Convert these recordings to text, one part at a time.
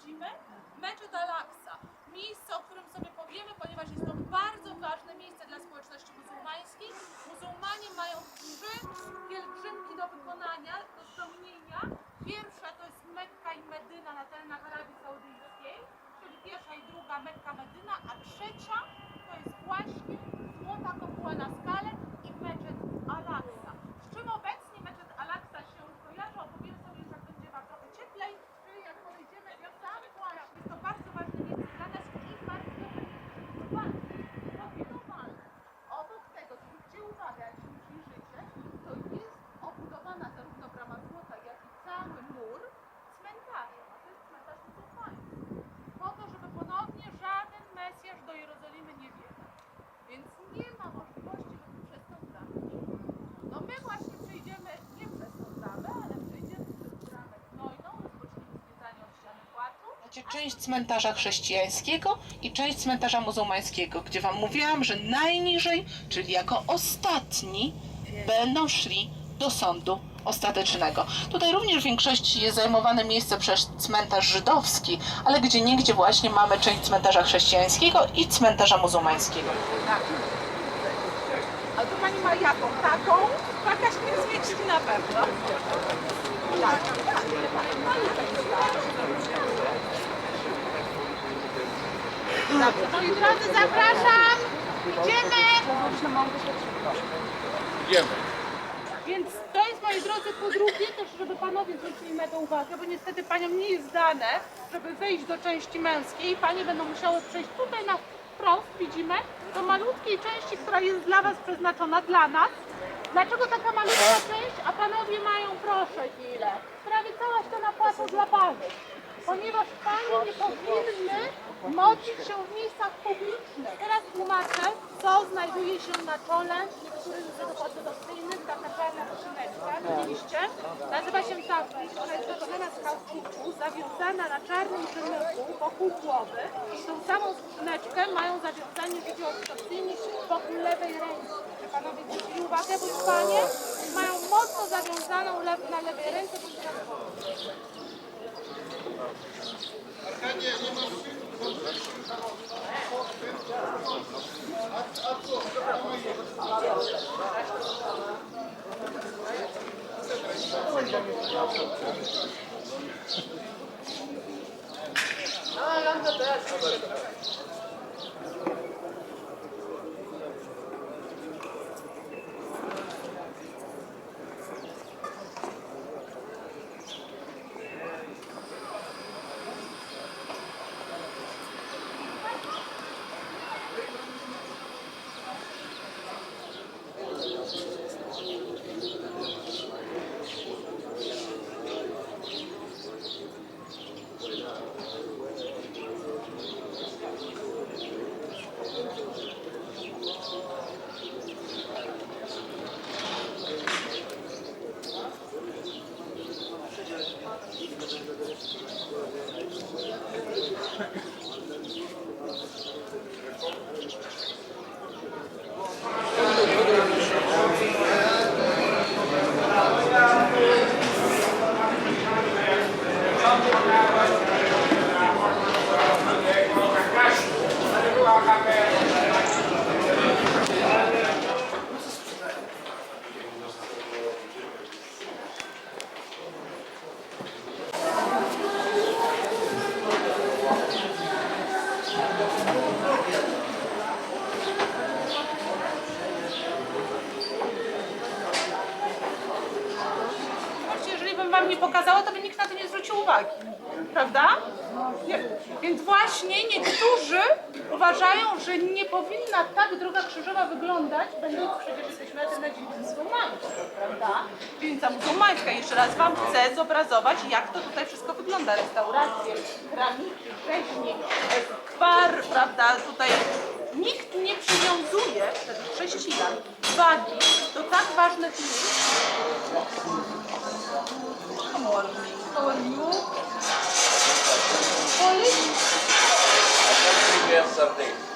widzimy? Meczet. Miejsce, o którym sobie powiemy, ponieważ jest to bardzo ważne miejsce dla społeczności muzułmańskiej. Muzułmanie mają trzy pielgrzymki do wykonania, do spełnienia. Pierwsza to jest Mekka i Medyna na terenach Arabii Saudyjskiej, czyli pierwsza i druga Mekka, Medyna, a trzecia to jest właśnie Złota Kopuła na skale i Meczet Al-Aqsa. Z czym obecnie Meczet Al-Aqsa się kojarzy, opowiem sobie już jak będzie Wam trochę cieplej, czyli jak podejdziemy do tam właśnie. Jest to bardzo ważne miejsce dla nas i bardzo dobre miejsce Profilowalne. Obok tego, zwróćcie uwagę, jak się przyjrzycie, to jest obudowana zarówno brama złota, jak i cały mur cmentarzem, a to jest cmentarz muzułmański. Po to, żeby ponownie żaden Mesjasz do Jerozolimy nie wjechał. Więc nie ma możliwości, żeby przez tą bramę. No my właśnie przejdziemy nie przez tą bramę, ale przejdziemy przez bramę gnojną, rozpoczniemy zwiedzanie od ściany płaczu. Macie część cmentarza chrześcijańskiego i część cmentarza muzułmańskiego, gdzie wam mówiłam, że najniżej, czyli jako ostatni, będą szli do sądu ostatecznego. Tutaj również w większości jest zajmowane miejsce przez cmentarz żydowski, ale gdzie niegdzie właśnie mamy część cmentarza chrześcijańskiego i cmentarza muzułmańskiego. Tak. A tu pani ma jaką? Taką? Taka się zmieści na pewno. Tak, tak. Moi drodzy, zapraszam. Idziemy. Idziemy. Więc to jest, moi drodzy, po drugie, też żeby panowie zwrócili na to uwagę, bo niestety paniom nie jest dane, żeby wejść do części męskiej. Panie będą musiały przejść tutaj na wprost, widzimy, do malutkiej części, która jest dla was przeznaczona, dla nas. Dlaczego taka malutka część, a panowie mają, proszę chwilę, prawie cała ściana płacu dla panów. Ponieważ panie nie powinny modlić się w miejscach publicznych. Teraz tłumaczę, co znajduje się na czole niektórych wyrobów ortodoksyjnych, taka czarna skrzyneczka, widzieliście? Nazywa się tafli, ona jest wykonana z kauczuku, zawiązana na czarnym przemyku wokół głowy. I tą samą skrzyneczkę mają zawiązanie ludzi ortodoksyjni wokół lewej ręki. Panowie zwrócili uwagę, bo panie mają mocno zawiązaną na lewej ręce, No, ah, I'm the best. Nie pokazała, to by nikt na to nie zwrócił uwagi. Prawda? Nie. Więc właśnie niektórzy uważają, że nie powinna tak droga krzyżowa wyglądać, będąc przecież jesteśmy na tym muzułmańskim, prawda? Dzielnica muzułmańska. Jeszcze raz wam chcę zobrazować, jak to tutaj wszystko wygląda. Restauracje, kramiki, rzeźni, gwar, prawda? Tutaj nikt nie przywiązuje, wtedy chrześcijan, wagi do tak ważnych miejsc, So you? I something.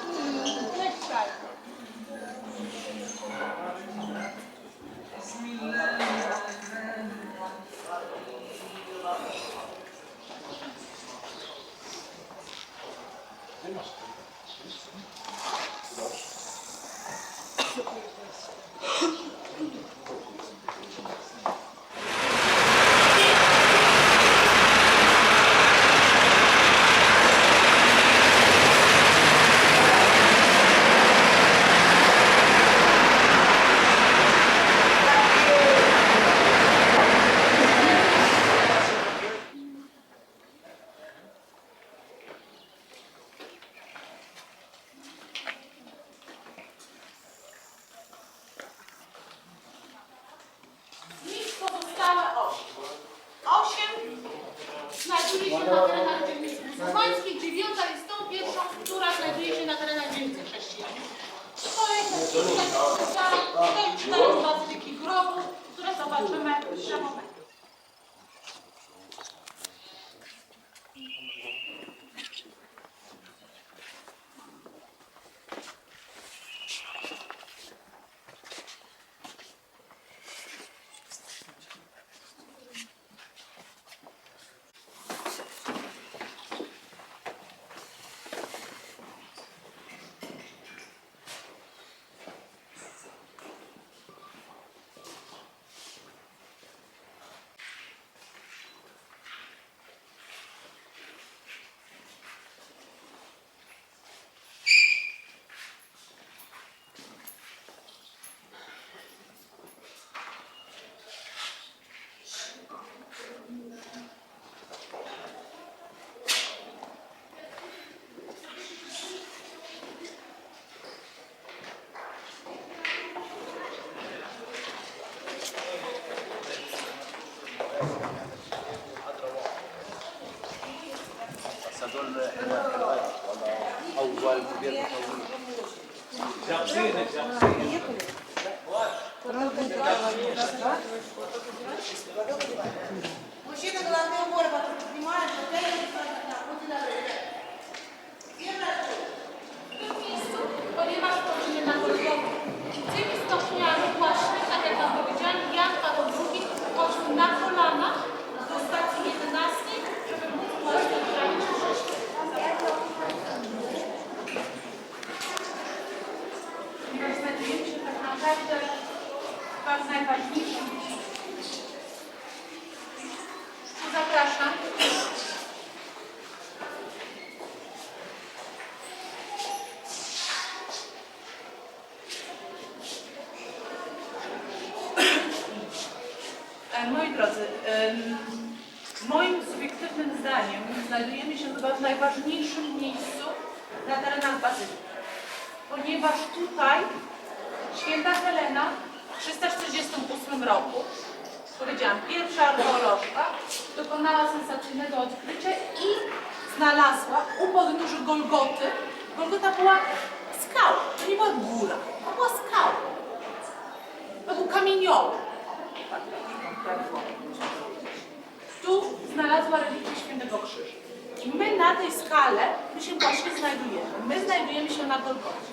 Się na terenach dzielnicy muzułmańskiej. Dziewiąta jest tą pierwszą, która znajduje się na terenach dzielnicy chrześcijańskiej. To jest tutaj bazylyki grobu, które zobaczymy za moment. هذول حماية اول مدير مطور Мужчина головной убор, потом поднимает, вот это вот сюда. W tym miejscu, ponieważ wchodzimy na Golgotę. Tymi stopniami właśnie, Drodzy, moim subiektywnym zdaniem znajdujemy się chyba w najważniejszym miejscu na terenach Bazyliki. Ponieważ tutaj święta Helena w 348 roku, powiedziałam, pierwsza archeolożka, dokonała sensacyjnego odkrycia i znalazła u podnóży Golgoty, Golgota była skała, to nie była góra, to była skała. To był kamieniołom. Tak, tak, tak było. Tu znalazła relikwie Świętego Krzyża. I my na tej skale, my się właśnie znajdujemy. My znajdujemy się na Golgocie.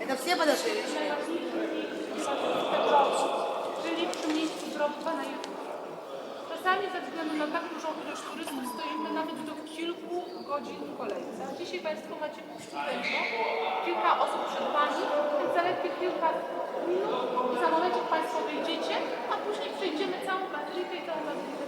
Это все подошли? czyli przy miejscu grobu Pana Jezusa. Czasami ze względu na tak dużą ilość turystów stoimy nawet do kilku godzin w kolejce. A dzisiaj Państwo macie puściutego, kilka osób przed Wami, więc zaledwie kilka minut i za momencik Państwo wyjdziecie, a później przejdziemy całą bazylikę i całą bazylikę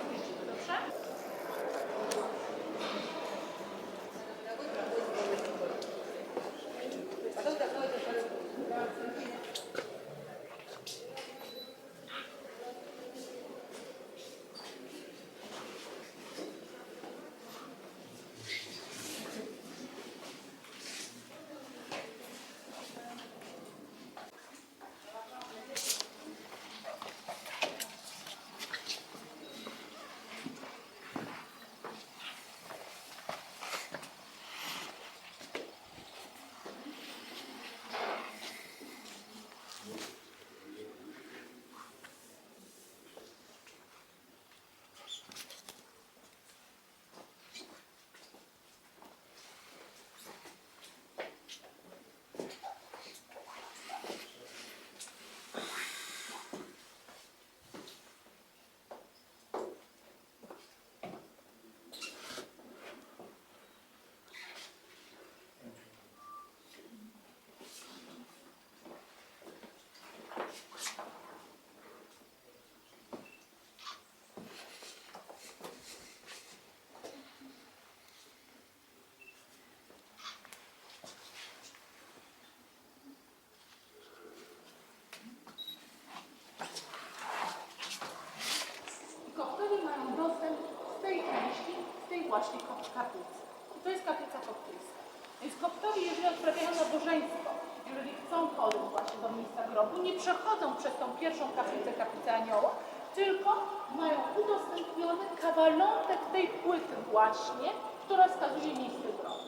Przez tą pierwszą kaplicę, kaplicę anioła, tylko mają udostępniony kawalątek tej płyty właśnie, która wskazuje miejsce grobu.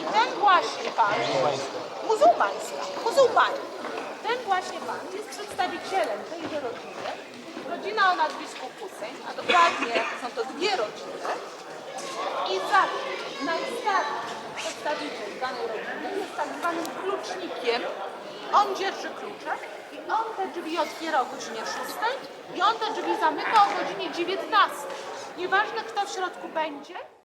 I ten właśnie pan, muzułmanin, ten właśnie pan jest przedstawicielem tejże rodziny. Rodzina o nazwisku Hussein, a dokładnie są to dwie rodziny. I zawsze najstarszy przedstawiciel danej rodziny jest tak zwanym klucznikiem. On dzierży klucze i on te drzwi otwiera o godzinie 6 i on te drzwi zamyka o godzinie 19. Nieważne kto w środku będzie,